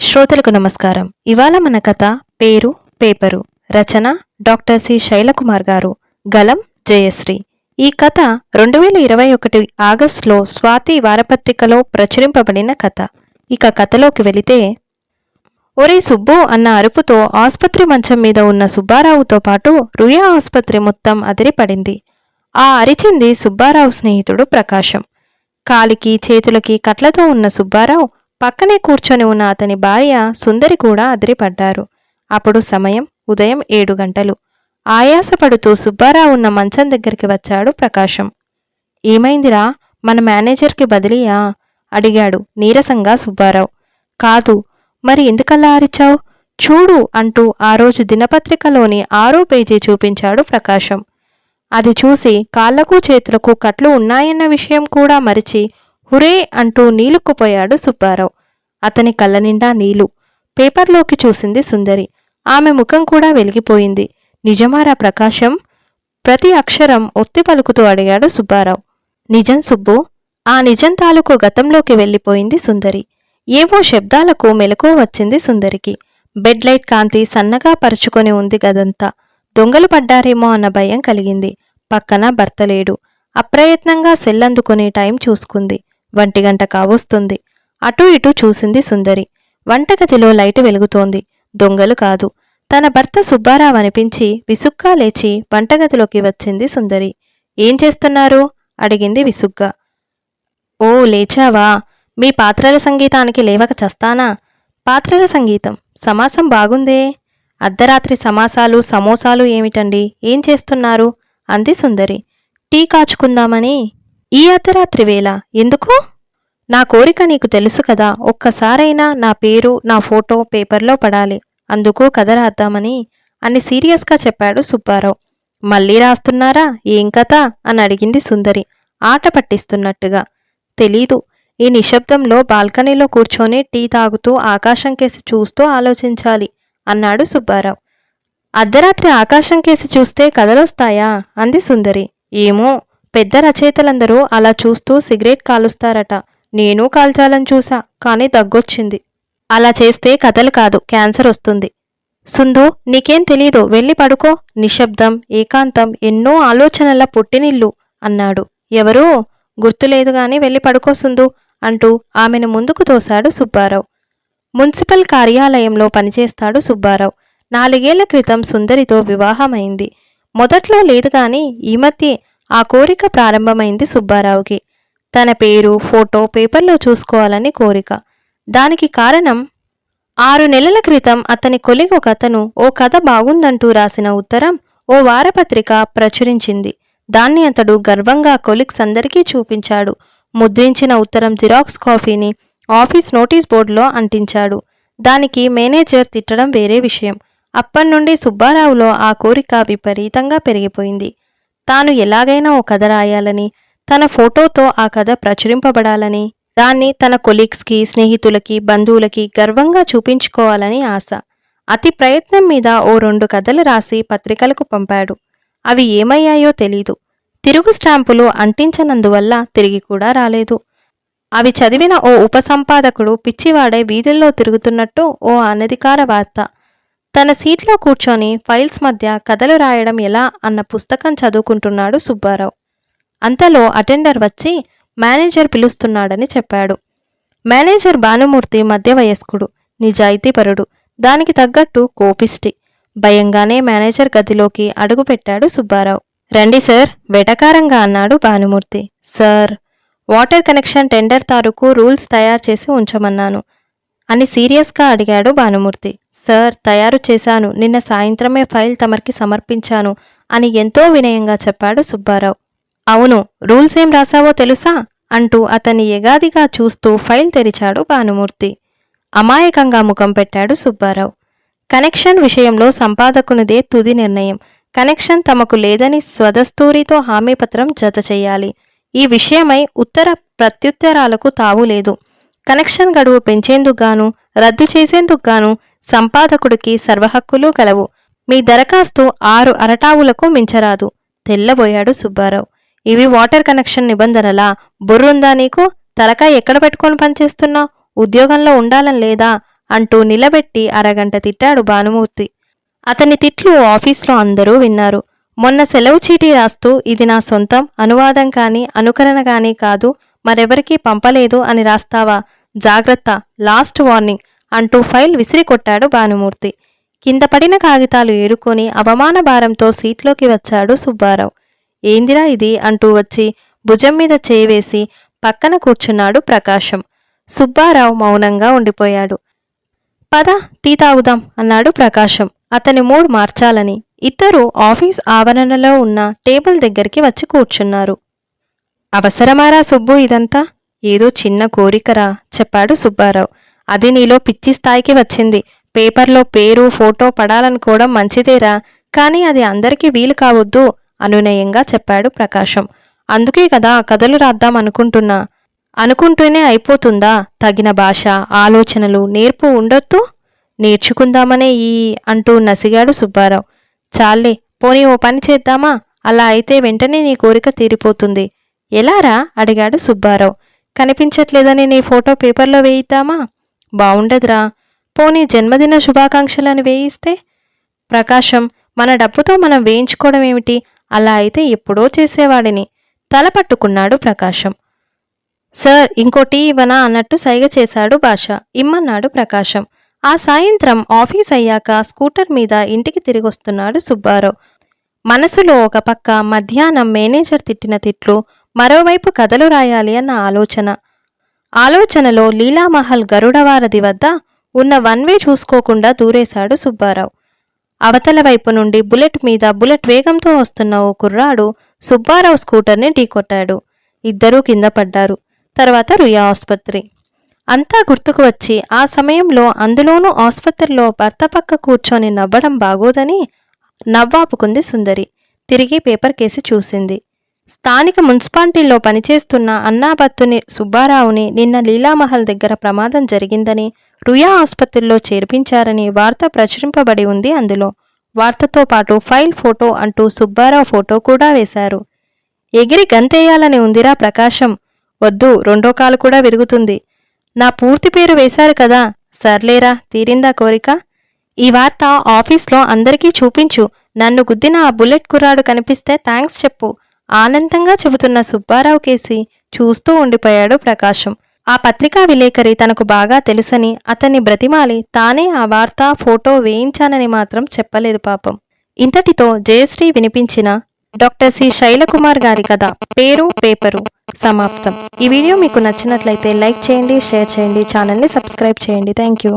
శ్రోతలకు నమస్కారం. ఇవాళ మన కథ పేరు పేపరు. రచన డాక్టర్ సి. శైలకుమార్ గారు. గలం జయశ్రీ. ఈ కథ రెండు వేల ఇరవై ఒకటి ఆగస్టులో స్వాతి వారపత్రికలో ప్రచురింపబడిన కథ. ఇక కథలోకి వెళితే ఒరే సుబ్బు అన్న అరుపుతో ఆసుపత్రి మంచం మీద ఉన్న సుబ్బారావుతో పాటు రుయా ఆసుపత్రి మొత్తం అదిరిపడింది. ఆ అరిచింది సుబ్బారావు స్నేహితుడు ప్రకాశం. కాలికి చేతులకి కట్లతో ఉన్న సుబ్బారావు పక్కనే కూర్చొని ఉన్న అతని భార్య సుందరి కూడా అదిరిపడ్డారు. అప్పుడు సమయం ఉదయం ఏడు గంటలు. ఆయాసపడుతూ సుబ్బారావు ఉన్న మంచం దగ్గరికి వచ్చాడు ప్రకాశం. ఏమైందిరా? మన మేనేజర్కి బదిలీయా? అడిగాడు నీరసంగా సుబ్బారావు. కాదు. మరి ఎందుకలా అరిచావు? చూడు అంటూ ఆ రోజు దినపత్రికలోని ఆరో పేజీ చూపించాడు ప్రకాశం. అది చూసి కాళ్ళకు చేతులకు కట్లు ఉన్నాయన్న విషయం కూడా మరిచి హురే అంటూ నీలుక్కుపోయాడు సుబ్బారావు. అతని కళ్ళ నిండా నీలు. పేపర్లోకి చూసింది సుందరి. ఆమె ముఖం కూడా వెలిగిపోయింది. నిజమారా ప్రకాశం? ప్రతి అక్షరం ఒత్తి పలుకుతూ అడిగాడు సుబ్బారావు. నిజం సుబ్బు? ఆ నిజం తాలూకు గతంలోకి వెళ్ళిపోయింది సుందరి. ఏవో శబ్దాలకు మెలకువ వచ్చింది సుందరికి. బెడ్ లైట్ కాంతి సన్నగా పరుచుకొని ఉంది గదంతా. దొంగలు పడ్డారేమో అన్న భయం కలిగింది. పక్కన భర్త లేడు. అప్రయత్నంగా సెల్ అందుకునే టైం చూసుకుంది. వంటిగంట కావొస్తుంది. అటూ ఇటూ చూసింది సుందరి. వంటగదిలో లైటు వెలుగుతోంది. దొంగలు కాదు. తన భర్త సుబ్బారావు అనిపించి విసుగ్గా లేచి వంటగదిలోకి వచ్చింది సుందరి. ఏం చేస్తున్నారు? అడిగింది విసుగ్గా. ఓ లేచావా? మీ పాత్రల సంగీతానికి లేవక చస్తానా? పాత్రల సంగీతం. సమాసం బాగుందే. అర్ధరాత్రి సమాసాలు సమోసాలు ఏమిటండి? ఏం చేస్తున్నారు? అంది సుందరి. టీ కాచుకుందామని. ఈ అర్ధరాత్రి వేళ? ఎందుకు? నా కోరిక నీకు తెలుసు కదా. ఒక్కసారైనా నా పేరు నా ఫోటో పేపర్లో పడాలి. అందుకు కథ రాద్దామని అని సీరియస్గా చెప్పాడు సుబ్బారావు. మళ్ళీ రాస్తున్నారా? ఏం కథ? అని అడిగింది సుందరి. ఆట పట్టిస్తున్నట్టుగా. తెలీదు. ఈ నిశ్శబ్దంలో బాల్కనీలో కూర్చొని టీ తాగుతూ ఆకాశం కేసి చూస్తూ ఆలోచించాలి అన్నాడు సుబ్బారావు. అర్ధరాత్రి ఆకాశం కేసి చూస్తే కథలొస్తాయా? అంది సుందరి. ఏమో. పెద్ద రచయితలందరూ అలా చూస్తూ సిగరెట్ కాలుస్తారట. నేను కాల్చాలని చూసా కానీ దగ్గొచ్చింది. అలా చేస్తే కథలు కాదు క్యాన్సర్ వస్తుంది. సుందు నీకేం తెలీదు వెళ్ళి పడుకో. నిశ్శబ్దం ఏకాంతం ఎన్నో ఆలోచనల పుట్టినిల్లు అన్నాడు. ఎవరూ? గుర్తులేదు గాని వెళ్ళి పడుకో సుందు అంటూ ఆమెను ముందుకు తోశాడు సుబ్బారావు. మున్సిపల్ కార్యాలయంలో పనిచేస్తాడు సుబ్బారావు. నాలుగేళ్ళ క్రితం సుందరితో వివాహమైంది. మొదట్లో లేదు గాని ఈ మధ్య ఆ కోరిక ప్రారంభమైంది సుబ్బారావుకి. తన పేరు ఫోటో పేపర్లో చూసుకోవాలని కోరిక. దానికి కారణం ఆరు నెలల క్రితం అతని కొలిగ కథను అతను ఓ కథ బాగుందంటూ రాసిన ఉత్తరం ఓ వారపత్రిక ప్రచురించింది. దాన్ని అతడు గర్వంగా కొలిక్స్ అందరికీ చూపించాడు. ముద్రించిన ఉత్తరం జిరాక్స్ కాఫీని ఆఫీస్ నోటీస్ బోర్డులో అంటించాడు. దానికి మేనేజర్ తిట్టడం వేరే విషయం. అప్పటి నుండి సుబ్బారావులో ఆ కోరిక విపరీతంగా పెరిగిపోయింది. తాను ఎలాగైనా ఓ కథ రాయాలని తన ఫోటోతో ఆ కథ ప్రచురింపబడాలని దాన్ని తన కొలీగ్స్కి స్నేహితులకి బంధువులకి గర్వంగా చూపించుకోవాలని ఆశ. అతి ప్రయత్నం మీద ఓ రెండు కథలు రాసి పత్రికలకు పంపాడు. అవి ఏమయ్యాయో తెలీదు. తిరుగు స్టాంపులు అంటించనందువల్ల తిరిగి కూడా రాలేదు. అవి చదివిన ఓ ఉపసంపాదకుడు పిచ్చివాడై వీధుల్లో తిరుగుతున్నట్టు ఓ అనధికార వార్త తన సీట్లో కూర్చొని ఫైల్స్ మధ్య కథలు రాయడం ఎలా అన్న పుస్తకం చదువుకుంటున్నాడు సుబ్బారావు. అంతలో అటెండర్ వచ్చి మేనేజర్ పిలుస్తున్నాడని చెప్పాడు. మేనేజర్ భానుమూర్తి మధ్య వయస్కుడు నిజాయితీపరుడు దానికి తగ్గట్టు కోపిష్టి. భయంగానే మేనేజర్ గదిలోకి అడుగుపెట్టాడు సుబ్బారావు. రండి సార్ వెటకారంగా అన్నాడు Bhanumurthy. Sir water connection tender తారుకు rules తయారు చేసి ఉంచమన్నాను అని సీరియస్గా అడిగాడు భానుమూర్తి. సార్ తయారు చేశాను. నిన్న సాయంత్రమే ఫైల్ తమరికి సమర్పించాను అని ఎంతో వినయంగా చెప్పాడు సుబ్బారావు. అవును రూల్స్ ఏం రాసావో తెలుసా? అంటూ అతన్ని ఎగాదిగా చూస్తూ ఫైల్ తెరిచాడు భానుమూర్తి. అమాయకంగా ముఖం పెట్టాడు సుబ్బారావు. కనెక్షన్ విషయంలో సంపాదకునిదే తుది నిర్ణయం. కనెక్షన్ తమకు లేదని స్వదస్తూరితో హామీపత్రం జత చేయాలి. ఈ విషయమై ఉత్తర ప్రత్యుత్తరాలకు తావు లేదు కనెక్షన్ గడువు పెంచేందుకు గాను రద్దు చేసేందుకు గాను సంపాదకుడికి సర్వహక్కులు కలవు మీ దరఖాస్తు ఆరు అరటావులకు మించరాదు. తెల్లబోయాడు సుబ్బారావు. ఇవి వాటర్ కనెక్షన్ నిబంధనలా? బుర్రుందా నీకు? తలకాయ ఎక్కడ పెట్టుకొని పనిచేస్తున్నావు ఉద్యోగంలో ఉండాలని లేదా? అంటూ నిలబెట్టి అరగంట తిట్టాడు భానుమూర్తి. అతని తిట్లు ఆఫీస్లో అందరూ విన్నారు. మొన్న సెలవు చీటీ రాస్తూ ఇది నా సొంతం అనువాదం కానీ అనుకరణ కానీ కాదు. మరెవరికీ పంపలేదు అని రాస్తావా? జాగ్రత్త. Last warning. అంటూ ఫైల్ విసిరి కొట్టాడు భానుమూర్తి. కింద పడిన కాగితాలు ఏరుకొని అవమాన భారంతో సీట్లోకి వచ్చాడు సుబ్బారావు. ఏందిరా ఇది? అంటూ వచ్చి భుజం మీద చేవేసి పక్కన కూర్చున్నాడు ప్రకాశం. సుబ్బారావు మౌనంగా ఉండిపోయాడు. పద టీ తాగుదాం అన్నాడు ప్రకాశం. అతని మూడ్ మార్చాలని. ఇద్దరు ఆఫీస్ ఆవరణలో ఉన్న టేబుల్ దగ్గరికి వచ్చి కూర్చున్నారు. అవసరమారా సుబ్బు ఇదంతా? ఏదో చిన్న కోరికరా చెప్పాడు సుబ్బారావు. అది నీలో పిచ్చి స్థాయికి వచ్చింది. పేపర్లో పేరు ఫోటో పడాలనుకోవడం మంచిదేరా కానీ అది అందరికీ వీలు కావద్దు అనునయంగా చెప్పాడు ప్రకాశం. అందుకే కదా కథలు రాద్దాం అనుకుంటున్నా. అనుకుంటూనే అయిపోతుందా? తగిన భాష ఆలోచనలు నేర్పు ఉండొద్దు? నేర్చుకుందామనే ఈ అంటూ నసిగాడు సుబ్బారావు. చాలే పోనీ ఓ పని చేద్దామా? అలా అయితే వెంటనే నీ కోరిక తీరిపోతుంది. ఎలారా అడిగాడు సుబ్బారావు. కనిపించట్లేదని నీ ఫోటో పేపర్లో వేయిద్దామా? బావుండదురా. పోనీ జన్మదిన శుభాకాంక్షలను వేయిస్తే? ప్రకాశం మన డబ్బుతో మనం వేయించుకోవడం ఏమిటి? అలా అయితే ఎప్పుడో చేసేవాడిని. తల పట్టుకున్నాడు ప్రకాశం. సార్ ఇంకో టీ ఇవ్వనా అన్నట్టు సైగ చేశాడు భాష. ఇమ్మన్నాడు ప్రకాశం. ఆ సాయంత్రం ఆఫీస్ అయ్యాక స్కూటర్ మీద ఇంటికి తిరిగొస్తున్నాడు సుబ్బారావు. మనసులో ఒక పక్క మధ్యాహ్నం మేనేజర్ తిట్టిన తిట్లు మరోవైపు కథలు రాయాలి అన్న ఆలోచన. ఆలోచనలో లీలామహల్ గరుడవారధి వద్ద ఉన్న వన్ వే చూసుకోకుండా దూరేశాడు సుబ్బారావు. అవతల వైపు నుండి బుల్లెట్ మీద బుల్లెట్ వేగంతో వస్తున్న ఓ కుర్రాడు సుబ్బారావు స్కూటర్ని ఢీకొట్టాడు. ఇద్దరూ కింద పడ్డారు. తర్వాత రుయా ఆసుపత్రి. అంతా గుర్తుకు వచ్చి ఆ సమయంలో అందులోనూ ఆసుపత్రిలో భర్త పక్క కూర్చొని నవ్వడం బాగోదని నవ్వాపుకుంది సుందరి. తిరిగి పేపర్ కేసి చూసింది. స్థానిక మున్సిపాలిటీలో పనిచేస్తున్న అన్నాబత్తుని సుబ్బారావుని నిన్న లీలామహల్ దగ్గర ప్రమాదం జరిగిందని రుయా ఆసుపత్రిలో చేర్పించారని వార్త ప్రచురింపబడి ఉంది. అందులో వార్తతో పాటు ఫైల్ ఫోటో అంటూ సుబ్బారావు ఫోటో కూడా వేశారు. ఎగిరి గంతేయాలని ఉందిరా ప్రకాశం. వద్దు రెండో కాలు కూడా విరుగుతుంది. నా పూర్తి పేరు వేశారు కదా. సర్లేరా తీరిందా కోరిక? ఈ వార్త ఆఫీస్లో అందరికీ చూపించు. నన్ను గుద్దిన ఆ బుల్లెట్ కుర్రాడు కనిపిస్తే థ్యాంక్స్ చెప్పు. ఆనందంగా చెబుతున్న సుబ్బారావు కేసి చూస్తూ ఉండిపోయాడు ప్రకాశం. ఆ పత్రికా విలేకరి తనకు బాగా తెలుసని అతన్ని బ్రతిమాలి తానే ఆ వార్త ఫోటో వేయించానని మాత్రం చెప్పలేదు పాపం. ఇంతటితో జయశ్రీ వినిపించిన డాక్టర్ సి. శైలకుమార్ గారి కథ పేరు పేపరు సమాప్తం. ఈ వీడియో మీకు నచ్చినట్లయితే లైక్ చేయండి షేర్ చేయండి ఛానల్ని సబ్స్క్రైబ్ చేయండి. Thank you.